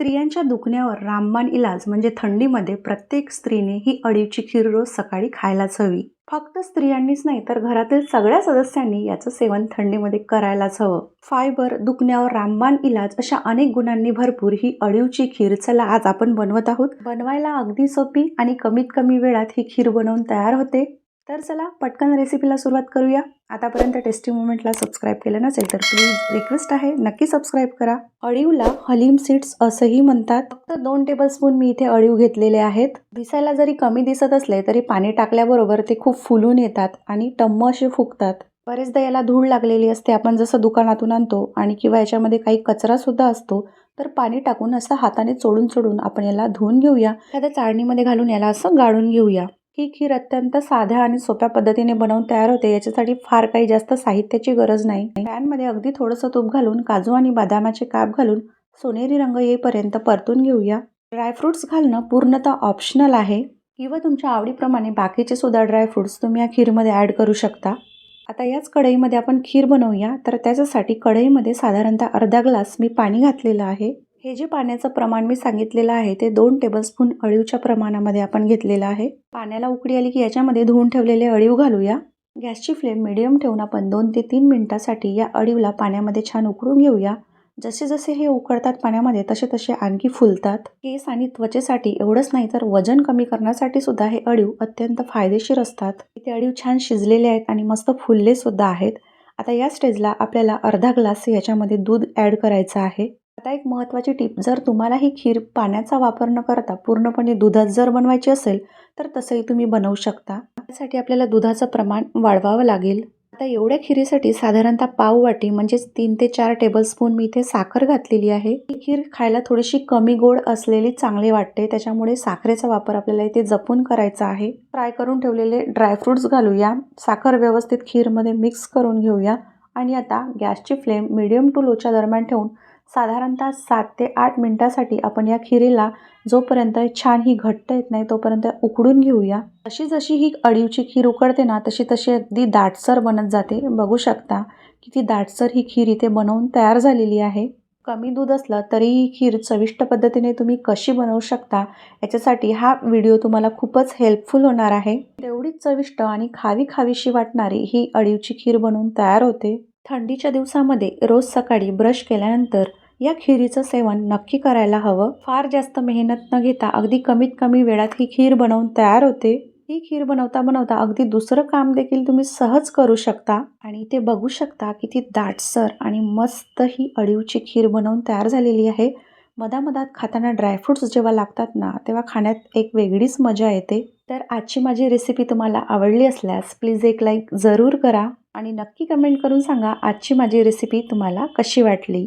स्त्रियांच्या दुखण्यावर रामबाण इलाज म्हणजे थंडीमध्ये प्रत्येक स्त्रीने ही अळीची खीर रोज सकाळी खायलाच हवी. फक्त स्त्रियांनीच नाही तर घरातील सगळ्या सदस्यांनी याचं सेवन थंडीमध्ये करायलाच हवं. फायबर दुखण्यावर रामबाण इलाज अशा अनेक गुणांनी भरपूर ही अळीवची खीर चला आज आपण बनवत आहोत. बनवायला अगदी सोपी आणि कमीत कमी वेळात ही खीर बनवून तयार होते. तर चला पटकन रेसिपीला सुरुवात करूया. आतापर्यंत टेस्टी मुवमेंटला सबस्क्राईब केलं नसेल तर प्लीज रिक्वेस्ट आहे. नक्की सबस्क्राईब करा. अळीवला हलीम सीड्स असंही म्हणतात. फक्त दोन टेबलस्पून मी इथे अळीव घेतलेले आहेत. दिसायला जरी कमी दिसत असले तरी पाणी टाकल्याबरोबर ते खूप फुलून येतात आणि टम्म असे फुगतात. बरेचदा याला धूळ लागलेली असते आपण जसं दुकानातून आणतो आणि किंवा याच्यामध्ये काही कचरा सुद्धा असतो तर पाणी टाकून असं हाताने चोडून चोडून आपण याला धुवून घेऊया. एखाद्या चाळणीमध्ये घालून याला असं गाळून घेऊया. ही खीर अत्यंत साध्या आणि सोप्या पद्धतीने बनवून तयार होते. याच्यासाठी फार काही जास्त साहित्याची गरज नाही. पॅनमध्ये अगदी थोडंसं तूप घालून काजू आणि बदामाचे काप घालून सोनेरी रंग येईपर्यंत परतून घेऊया. ड्रायफ्रुट्स घालणं पूर्णतः ऑप्शनल आहे किंवा तुमच्या आवडीप्रमाणे बाकीचे सुद्धा ड्रायफ्रुट्स तुम्ही या खीरमध्ये ॲड करू शकता. आता याच कढईमध्ये आपण खीर बनवूया. तर त्याच्यासाठी कढईमध्ये साधारणतः अर्धा ग्लास मी पाणी घातलेलं आहे. हे जे पाण्याचं प्रमाण मी सांगितलेलं आहे ते दोन टेबलस्पून अळीवच्या प्रमाणामध्ये आपण घेतलेलं आहे. पाण्याला उकडी आली की याच्यामध्ये धुवून ठेवलेले अळीव घालूया. गॅसची फ्लेम मिडियम ठेवून आपण दोन ते तीन मिनिटासाठी या अळीवला पाण्यामध्ये छान उकळून घेऊया. जसे जसे हे उकळतात पाण्यामध्ये तसे तसे आणखी फुलतात. केस आणि त्वचेसाठी एवढंच नाही तर वजन कमी करण्यासाठी सुद्धा हे अळीव अत्यंत फायदेशीर असतात. इथे अळीव छान शिजलेले आहेत आणि मस्त फुलले सुद्धा आहेत. आता या स्टेजला आपल्याला अर्धा ग्लास याच्यामध्ये दूध ॲड करायचं आहे. आता एक महत्त्वाची टीप जर तुम्हाला ही खीर पाण्याचा वापर न करता पूर्णपणे दुधात जर बनवायची असेल तर तसंही तुम्ही बनवू शकता. त्यासाठी आपल्याला दुधाचं प्रमाण वाढवावं लागेल. आता एवढ्या खिरीसाठी साधारणतः पाव वाटी म्हणजेच तीन ते चार टेबलस्पून मी इथे साखर घातलेली आहे. ही खीर खायला थोडीशी कमी गोड असलेली चांगली वाटते त्याच्यामुळे साखरेचा वापर आपल्याला इथे जपून करायचा आहे. फ्राय करून ठेवलेले ड्रायफ्रुट्स घालूया. साखर व्यवस्थित खीरमध्ये मिक्स करून घेऊया. आणि आता गॅसची फ्लेम मिडियम टू लोच्या दरम्यान ठेवून साधारणतः सात ते आठ मिनटासाठी आपण या खिरीला जोपर्यंत छान ही घट्ट येत नाही तोपर्यंत उकडून घेऊया. जशी जशी ही अडीवची खीर उकडते ना तशी तशी अगदी दाटसर बनत जाते. बघू शकता की ती दाटसर ही खीर इथे बनवून तयार झालेली आहे. कमी दूध असलं तरी ही खीर चविष्ट पद्धतीने तुम्ही कशी बनवू शकता याच्यासाठी हा व्हिडिओ तुम्हाला खूपच हेल्पफुल होणार आहे. तेवढीच चविष्ट आणि खावी खावीशी वाटणारी ही अळीवची खीर बनवून तयार होते. थंडीच्या दिवसामध्ये रोज सकाळी ब्रश केल्यानंतर या खिरीचं सेवन नक्की करायला हवं. फार जास्त मेहनत न घेता अगदी कमीत कमी वेळात ही खीर बनवून तयार होते. ही खीर बनवता बनवता अगदी दुसरं काम देखील तुम्ही सहज करू शकता आणि ते बघू शकता की ती दाटसर आणि मस्त ही अळीवची खीर बनवून तयार झालेली आहे. मधामधात खाताना ड्रायफ्रुट्स जेव्हा लागतात ना तेव्हा खाण्यात एक वेगळीच मजा येते. तर आजची माझी रेसिपी तुम्हाला आवडली असल्यास प्लीज एक लाईक जरूर करा आणि नक्की कमेंट करून सांगा आजची माझी रेसिपी तुम्हाला कशी वाटली.